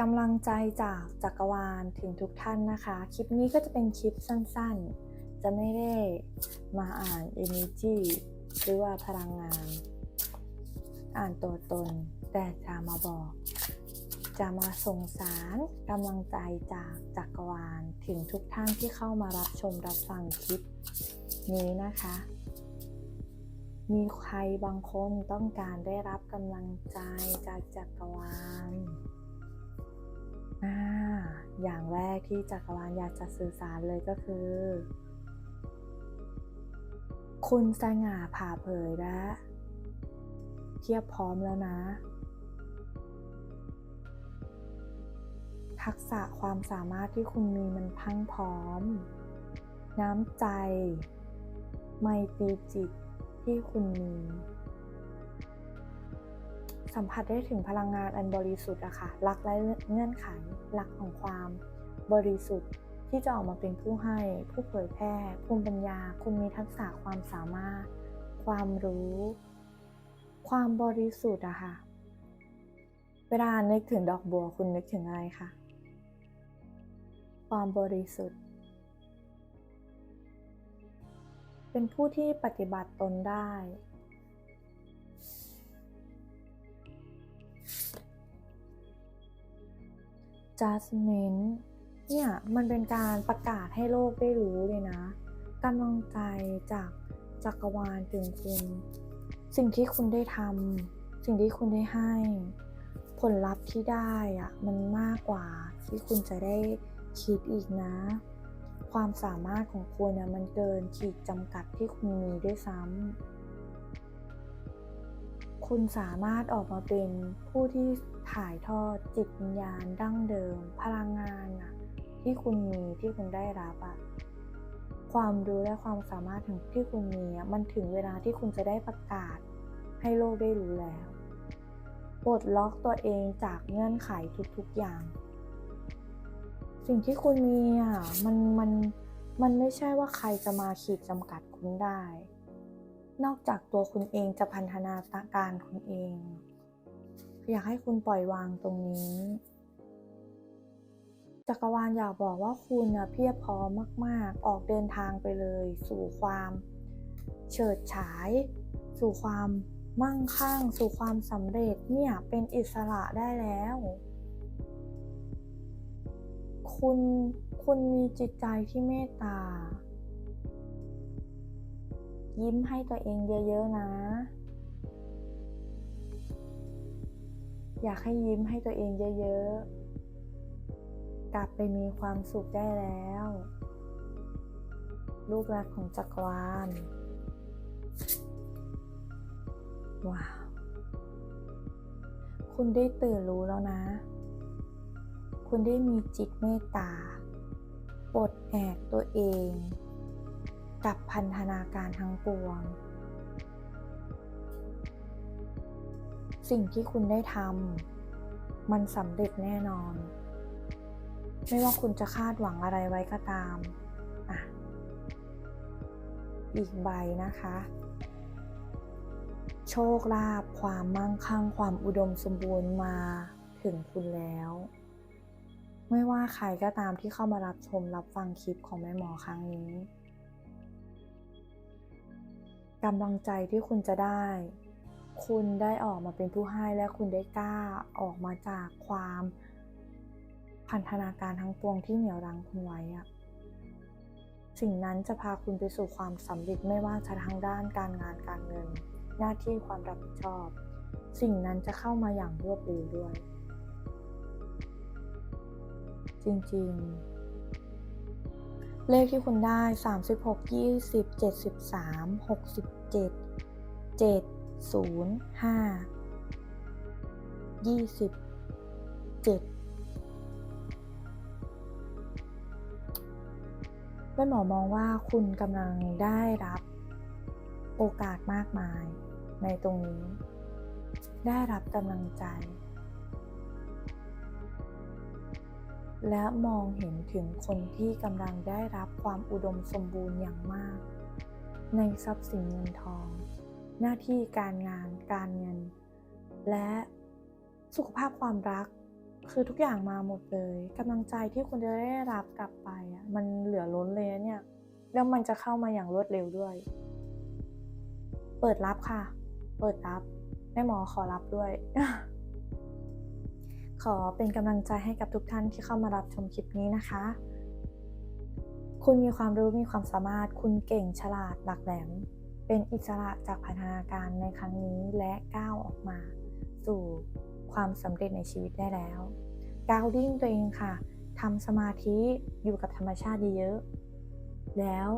กำลังใจจากจักรวาลถึงทุกท่านนะคะ คลิปนี้ก็จะเป็นคลิปสั้นๆ จะไม่ได้มาอ่าน energy หรือว่าพลังงาน อ่านตัวตน แต่จะมาบอก จะมาส่งสารกำลังใจจากจักรวาลถึงทุกท่านที่เข้ามารับชมรับฟังคลิปนี้นะคะ มีใครบางคนต้องการได้รับกำลังใจจากจักรวาล อย่างแรกที่จักรวาลอยากจะสื่อสารเลยก็คือ คุณสง่าผ่าเผยและเทียบพร้อมแล้วนะ ทักษะความสามารถที่คุณมีมันพังพร้อม น้ำใจ ไมตรีจิตที่คุณมี สัมผัสได้ถึงพลังงานอันบริสุทธิ์อะค่ะรักและเงื่อนไขรักของความบริสุทธิ์ที่จะออกมาเป็นผู้ให้ผู้เผยแพร่ภูมิปัญญา คุณมีทักษะความสามารถ ความรู้ ความบริสุทธิ์อะค่ะ เวลานึกถึงดอกบัวคุณนึกถึงอะไรคะความบริสุทธิ์ เป็นผู้ที่ปฏิบัติตนได้ judgment เนี่ยมันเป็นการประกาศให้โลกได้รู้เลยนะกำลังใจจากจักรวาลถึงคุณ สิ่งที่คุณได้ทำสิ่งที่คุณได้ให้ ผลลัพธ์ที่ได้อะมันมากกว่าที่คุณจะได้คิดอีกนะ ความสามารถของคุณนะมันเกินขีดจำกัดที่คุณมีด้วยซ้ำ คุณสามารถออกมาเป็นผู้ที่ถ่ายทอดจิตวิญญาณดั้งเดิม พลังงานอะที่คุณมีที่คุณได้รับอะความรู้และความสามารถถึงที่คุณมีอะมันถึงเวลาที่คุณจะได้ประกาศ ให้โลกได้รู้แล้วปลดล็อกตัวเองจากเงื่อนไขทุกๆอย่าง สิ่งที่คุณมีอะมันมันมันไม่ใช่ว่าใครจะมาขีดจำกัดคุณได้ นอกจากตัวคุณเองจะพันธนาการคุณเอง อยากให้คุณปล่อยวางตรงนี้จักรวาลอยากบอกว่าคุณนะเพียบพร้อมมาก ๆ ออกเดินทางไปเลย สู่ความเฉิดฉาย สู่ความมั่งคั่ง สู่ความสำเร็จเนี่ยเป็นอิสระได้แล้ว คุณคุณมีจิตใจที่เมตตา ยิ้มให้ตัวเองเยอะๆนะ อยากให้ยิ้มให้ตัวเองเยอะๆ กลับไปมีความสุขได้แล้ว ลูกรักของจักรวาล ว้าว คุณได้ตื่นรู้แล้วนะ คุณได้มีจิตเมตตาปลดแอกตัวเอง กับพันธนาการทั้งปวง สิ่งที่คุณได้ทำมันสำเร็จแน่นอน ไม่ว่าคุณจะคาดหวังอะไรไว้ก็ตามอะอีกใบนะคะ โชคลาภความมั่งคั่งความอุดมสมบูรณ์มาถึงคุณแล้ว ไม่ว่าใครก็ตามที่เข้ามารับชมรับฟังคลิปของแม่หมอครั้งนี้ กำลังใจที่คุณจะได้ คุณได้ออกมาเป็นผู้ให้และคุณได้กล้าออกมาจากความพันธนาการทั้งปวงที่เหนี่ยวรั้งคุณไว้อะสิ่งนั้นจะพาคุณไปสู่ความสำเร็จไม่ว่าจะทางด้านการงานการเงิน หน้าที่ความรับผิดชอบ สิ่งนั้นจะเข้ามาอย่างรวดเร็วด้วย จริงๆ เลขที่คุณได้ 36 20 73 67 7 0 5 27แม่หมอมองว่าคุณกำลังได้รับโอกาสมากมายในตรงนี้ ได้รับกำลังใจ และมองเห็นถึงคนที่กำลังได้รับความอุดมสมบูรณ์อย่างมาก ในทรัพย์สินเงินทอง หน้าที่การงานการเงิน และสุขภาพความรักคือทุกอย่างมาหมดเลยกำลังใจที่คุณจะได้รับกลับไปมันเหลือล้นเลยเนี่ยแล้วมันจะเข้ามาอย่างรวดเร็วด้วย เปิดรับค่ะ เปิดรับแม่หมอขอรับด้วย ขอเป็นกำลังใจให้กับทุกท่านที่เข้ามารับชมคลิปนี้นะคะ คุณมีความรู้มีความสามารถ คุณเก่งฉลาดหลักแหลม เป็นอิสระจากพันธนาการในครั้งนี้และก้าวออกมา สู่ความสำเร็จในชีวิตได้แล้วก้าวดิ้งตัวเองค่ะทำสมาธิอยู่กับธรรมชาติเยอะๆแล้ว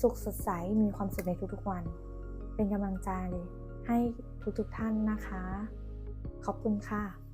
สุขสดใสมีความสุขในทุกๆวัน เป็นกำลังใจเลยให้ทุกๆท่านนะคะ ขอบคุณค่ะ